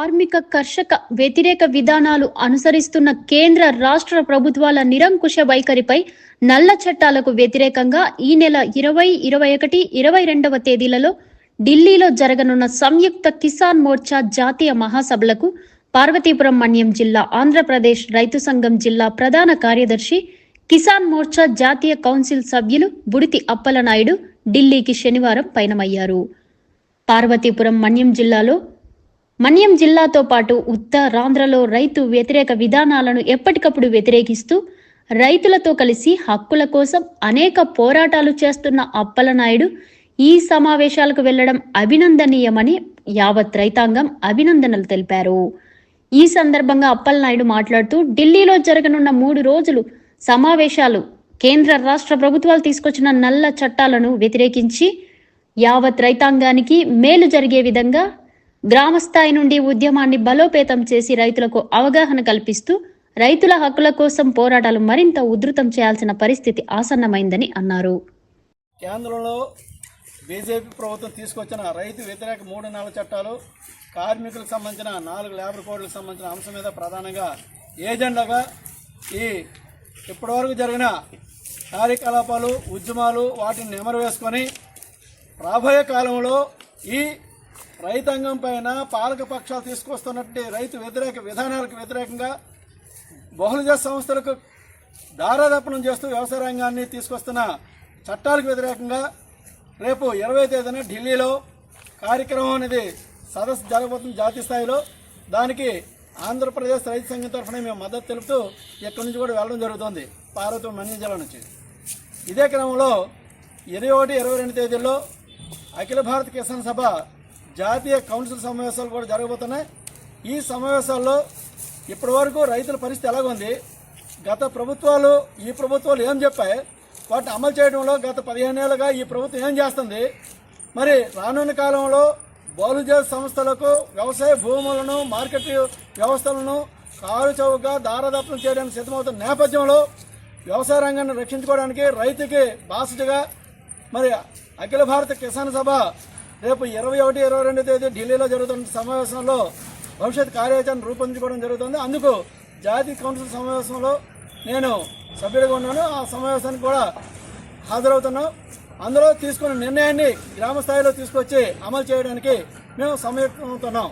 కార్మిక కర్షక వ్యతిరేక విధానాలు అనుసరిస్తున్న కేంద్ర రాష్ట్ర ప్రభుత్వాల నిరంకుశ వైఖరిపై నల్ల చట్టాలకు వ్యతిరేకంగా ఈ నెల ఇరవై ఇరవై ఒకటి ఇరవై రెండవ తేదీలలో ఢిల్లీలో జరగనున్న సంయుక్త కిసాన్ మోర్చా జాతీయ మహాసభలకు పార్వతీపురం మన్యం జిల్లా ఆంధ్రప్రదేశ్ రైతు సంఘం జిల్లా ప్రధాన కార్యదర్శి కిసాన్ మోర్చా జాతీయ కౌన్సిల్ సభ్యులు బుడితి అప్పలనాయుడు ఢిల్లీకి శనివారం పయనమయ్యారు. పార్వతీపురం మన్యం జిల్లాలో మన్యం జిల్లాతో పాటు ఉత్తరాంధ్రలో రైతు వ్యతిరేక విధానాలను ఎప్పటికప్పుడు వ్యతిరేకిస్తూ రైతులతో కలిసి హక్కుల కోసం అనేక పోరాటాలు చేస్తున్న అప్పలనాయుడు ఈ సమావేశాలకు వెళ్ళడం అభినందనీయమని యావత్ రైతాంగం అభినందనలు తెలిపారు. ఈ సందర్భంగా అప్పలనాయుడు మాట్లాడుతూ ఢిల్లీలో జరగనున్న మూడు రోజులు సమావేశాలు కేంద్ర రాష్ట్ర ప్రభుత్వాలు తీసుకొచ్చిన నల్ల చట్టాలను వ్యతిరేకించి యావత్ రైతాంగానికి మేలు జరిగే విధంగా గ్రామస్థాయి నుండి ఉద్యమాన్ని బలోపేతం చేసి రైతులకు అవగాహన కల్పిస్తూ రైతుల హక్కుల కోసం పోరాటాలు మరింత ఉధృతం చేయాల్సిన పరిస్థితి ఆసన్నమైందని అన్నారు. కేంద్రంలో బీజేపీ ప్రభుత్వం తీసుకొచ్చిన రైతు వ్యతిరేక మూడు నెలల చట్టాలు కార్మికులకు సంబంధించిన నాలుగు లేబర్ కోడ్లకు సంబంధించిన అంశం మీద ప్రధానంగా ఏజెండాగా ఈ ఇప్పటివరకు జరిగిన కార్యకలాపాలు ఉద్యమాలు వాటిని నెమరు వేసుకొని రాబోయే కాలంలో ఈ రైతాంగం పైన పాలక పక్షాలు తీసుకొస్తున్నటువంటి రైతు వ్యతిరేక విధానాలకు వ్యతిరేకంగా బహుళజ సంస్థలకు దారాదపనం చేస్తూ వ్యవసాయ రంగాన్ని తీసుకొస్తున్న చట్టాలకు వ్యతిరేకంగా రేపు ఇరవై తేదీన ఢిల్లీలో కార్యక్రమం అనేది సదస్సు జరగబోతుంది జాతీయ స్థాయిలో. దానికి ఆంధ్రప్రదేశ్ రైతు సంఘం తరఫున మేము మద్దతు తెలుపుతూ ఇక్కడి నుంచి కూడా వెళ్ళడం జరుగుతుంది. పార్వతి మన్యం జిల్లా నుంచి. ఇదే క్రమంలో ఇరవై ఒకటి ఇరవై రెండు తేదీల్లో అఖిల భారత కిసాన్ సభ జాతీయ కౌన్సిల్ సమావేశాలు కూడా జరగబోతున్నాయి. ఈ సమావేశాల్లో ఇప్పటి వరకు రైతుల పరిస్థితి ఎలాగుంది? గత ప్రభుత్వాలు ఈ ప్రభుత్వాలు ఏం చెప్పాయి? వాటిని అమలు చేయడంలో గత పదిహేను ఏళ్ళుగా ఈ ప్రభుత్వం ఏం చేస్తుంది? మరి రానున్న కాలంలో బౌలుజ సంస్థలకు వ్యవసాయ భూములను మార్కెట్ వ్యవస్థలను కారు చౌకగా దారదత్నం చేయడానికి సిద్ధమవుతున్న నేపథ్యంలో వ్యవసాయ రంగాన్ని రక్షించుకోవడానికి రైతుకి బాసటగా మరి అఖిల భారత కిసాన్ సభ రేపు ఇరవై ఒకటి ఇరవై రెండు తేదీ ఢిల్లీలో జరుగుతున్న సమావేశంలో భవిష్యత్ కార్యాచరణ రూపొందించుకోవడం జరుగుతుంది. అందుకు జాతీయ కౌన్సిల్ సమావేశంలో నేను సభ్యుడిగా ఉన్నాను. ఆ సమావేశానికి కూడా హాజరవుతున్నాం. అందులో తీసుకున్న నిర్ణయాన్ని గ్రామ స్థాయిలో తీసుకొచ్చి అమలు చేయడానికి మేము సమయవుతున్నాం